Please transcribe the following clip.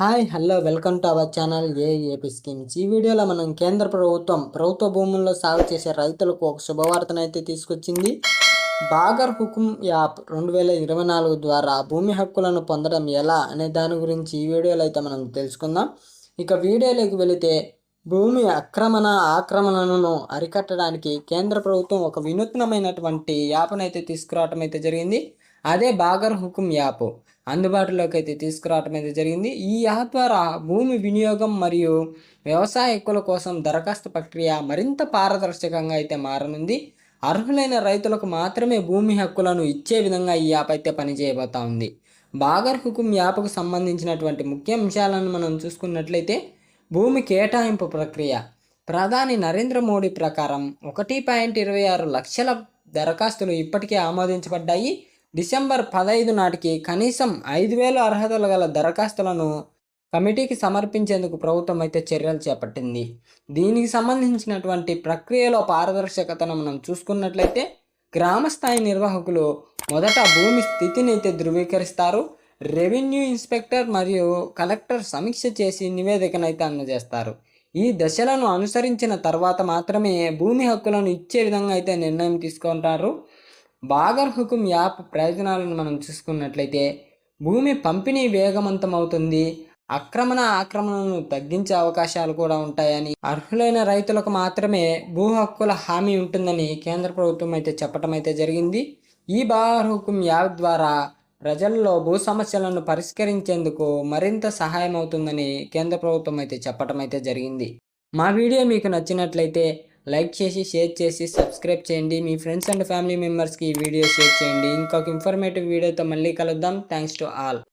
Hi hello welcome to our channel AAP schemes. ఈ వీడియోలో మనం కేంద్ర ప్రభుత్వం ప్రభుత్వ భూముల్లో సాగు చేసే రైతులకు ఒక శుభవార్తను అయితే తీసుకొచ్చింది. బాగర్ హుకుం యాప్ రెండు వేల ఇరవై నాలుగు ద్వారా భూమి హక్కులను పొందడం ఎలా అనే దాని గురించి ఈ వీడియోలో అయితే మనం తెలుసుకుందాం. ఇక వీడియోలోకి వెళితే భూమి ఆక్రమణ ఆక్రమణలను అరికట్టడానికి కేంద్ర ప్రభుత్వం ఒక వినూత్నమైనటువంటి యాప్ను అయితే తీసుకురావటం అయితే జరిగింది. అదే బాగర్ హుకుం యాప్. అందుబాటులోకి అయితే తీసుకురావటం అయితే జరిగింది. ఈ యాప్ ద్వారా భూమి వినియోగం మరియు వ్యవసాయ హక్కుల కోసం దరఖాస్తు ప్రక్రియ మరింత పారదర్శకంగా అయితే మారనుంది. అర్హులైన రైతులకు మాత్రమే భూమి హక్కులను ఇచ్చే విధంగా ఈ యాప్ అయితే పనిచేయబోతా ఉంది. బాగర్ హుకుం యాప్కు సంబంధించినటువంటి ముఖ్య అంశాలను మనం చూసుకున్నట్లయితే భూమి కేటాయింపు ప్రక్రియ. ప్రధాని నరేంద్ర మోడీ ప్రకారం ఒకటి పాయింట్ ఇరవై ఆరు లక్షల దరఖాస్తులు ఇప్పటికే ఆమోదించబడ్డాయి. డిసెంబర్ పదహైదు నాటికి కనీసం ఐదు వేల అర్హతలు గల దరఖాస్తులను కమిటీకి సమర్పించేందుకు ప్రభుత్వం అయితే చర్యలు చేపట్టింది. దీనికి సంబంధించినటువంటి ప్రక్రియలో పారదర్శకతను మనం చూసుకున్నట్లయితే గ్రామ స్థాయి నిర్వాహకులు మొదట భూమి స్థితిని అయితే ధృవీకరిస్తారు. రెవెన్యూ ఇన్స్పెక్టర్ మరియు కలెక్టర్ సమీక్ష చేసి నివేదికను అయితే అందజేస్తారు. ఈ దశలను అనుసరించిన తర్వాత మాత్రమే భూమి హక్కులను ఇచ్చే విధంగా అయితే నిర్ణయం తీసుకుంటారు. బాగర్ హుకుం యాప్ ప్రయోజనాలను మనం చూసుకున్నట్లయితే భూమి పంపిణీ వేగవంతం అవుతుంది ఆక్రమణ ఆక్రమణను తగ్గించే అవకాశాలు కూడా ఉంటాయని అర్హులైన రైతులకు మాత్రమే భూ హక్కుల హామీ ఉంటుందని కేంద్ర ప్రభుత్వం అయితే చెప్పడం అయితే జరిగింది. ఈ బాగర్ హుకుం యాప్ ద్వారా ప్రజల్లో భూ సమస్యలను పరిష్కరించేందుకు మరింత సహాయం అవుతుందని కేంద్ర ప్రభుత్వం అయితే చెప్పడం అయితే జరిగింది. మా వీడియో మీకు నచ్చినట్లయితే లైక్ చేసి షేర్ చేసి సబ్స్క్రైబ్ చేయండి. మీ ఫ్రెండ్స్ అండ్ ఫ్యామిలీ మెంబర్స్కి ఈ వీడియో షేర్ చేయండి. ఇంకొక ఇన్ఫర్మేటివ్ వీడియోతో మళ్ళీ కలుద్దాం. Thanks to all